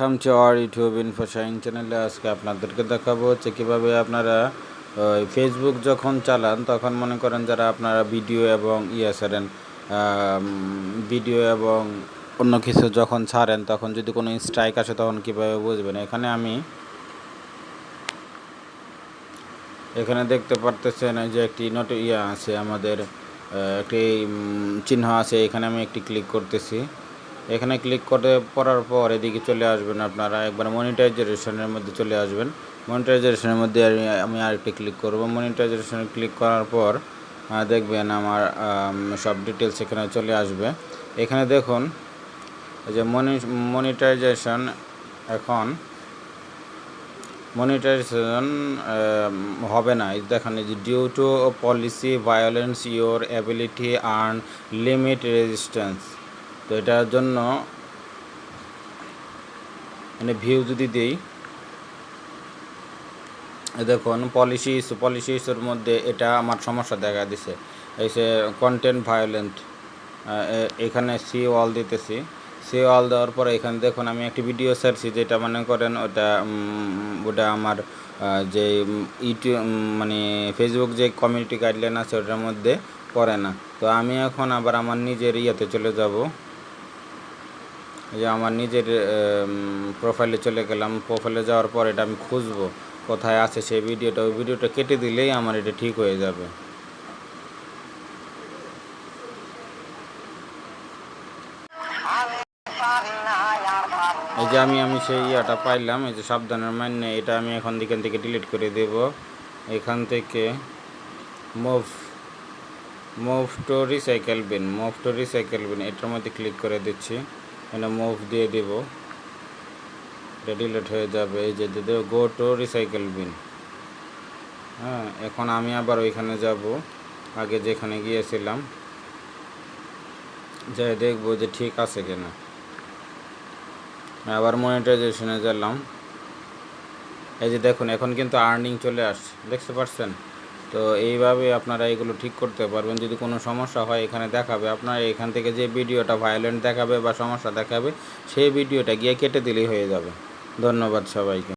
Welcome to our YouTube Infoshine চ্যানেলে আজকে আপনাদেরকে দেখাবো হচ্ছে কীভাবে আপনারা ফেসবুক যখন চালান, তখন মনে করেন যারা আপনারা ভিডিও এবং ইয়ে ছাড়েন ভিডিও এবং অন্য কিছু যখন ছাড়েন, তখন যদি কোনো স্ট্রাইক আসে, তখন কীভাবে বুঝবেন? এখানে আমি এখানে দেখতে পারতেছেন যে একটি নোট ইয়ে আছে আমাদের একটি চিহ্ন আছে। এখানে আমি একটি ক্লিক করতেছি। এখানে ক্লিক করে, পড়ার পর এদিকে চলে আসবেন আপনারা। একবার মনিটাইজেশনের মধ্যে চলে আসবেন। মনিটাইজেশনের মধ্যে আমি আরেকটি ক্লিক করব। মনিটাইজেশনে ক্লিক করার পর দেখবেন আমার সব ডিটেলস এখানে চলে আসবে। এখানে দেখুন যে মনি মনিটাইজেশন এখন মনিটাইজেশন হবে না। দেখেন যে due to policy violence your ability earn limit resistance তো এটার জন্য মানে ভিউ যদি দিই দেখুন পলিসি ইস্যু পলিসি ইস্যুর মধ্যে এটা আমার সমস্যা দেখা দিছে। এই যে কন্টেন্ট ভায়োলেন্ট এখানে সি ওয়াল দিতেছি। সি ওয়াল দেওয়ার পরে এখানে দেখুন, আমি একটি ভিডিও ছাড়ছি যেটা মনে করেন ওটা ওটা আমার যে ইউটিউব মানে ফেসবুক যে কমিউনিটি গাইডলাইন আছে ওটার মধ্যে পড়ে না। তো আমি এখন আবার আমার নিজের ইয়েতে চলে যাব। যে আমার নিজের প্রোফাইলে চলে গেলাম প্রোফাইলে যাওয়ার পর এটা আমি খুঁজবো, কোথায় আছে সেই ভিডিওটা, ওই ভিডিওটা কেটে দিলেই আমার এটা ঠিক হয়ে যাবে। এই যে আমি আমি সেই ইয়াটা পাইলাম, এই যে সাবধানের মান্য এটা আমি এখন এখান থেকে ডিলিট করে দেব। এখান থেকে move move to recycle bin move to recycle bin এটার মধ্যে ক্লিক করে দিচ্ছি। এখানে মুভ দিয়ে দেব। এটা ডিলিট হয়ে যাবে। এই যে দিয়ে দেবো গো টু রিসাইকেল বিন হ্যাঁ এখন আমি আবার ওইখানে যাব। আগে যেখানে গিয়েছিলাম, যাই দেখব যে ঠিক আছে কিনা। আবার মনিটাইজেশনে গেলাম। এই যে দেখুন, এখন কিন্তু আর্নিং চলে আসছে। দেখতে পাচ্ছেন তো এইভাবে আপনারা এগুলো ঠিক করতে পারবেন। যদি কোনো সমস্যা হয়, এখানে দেখাবে। আপনার এখান থেকে যে ভিডিওটা ভায়োলেন্ট দেখাবে বা সমস্যা দেখাবে, সেই ভিডিওটা গিয়ে কেটে দিলেই হয়ে যাবে। ধন্যবাদ সবাইকে।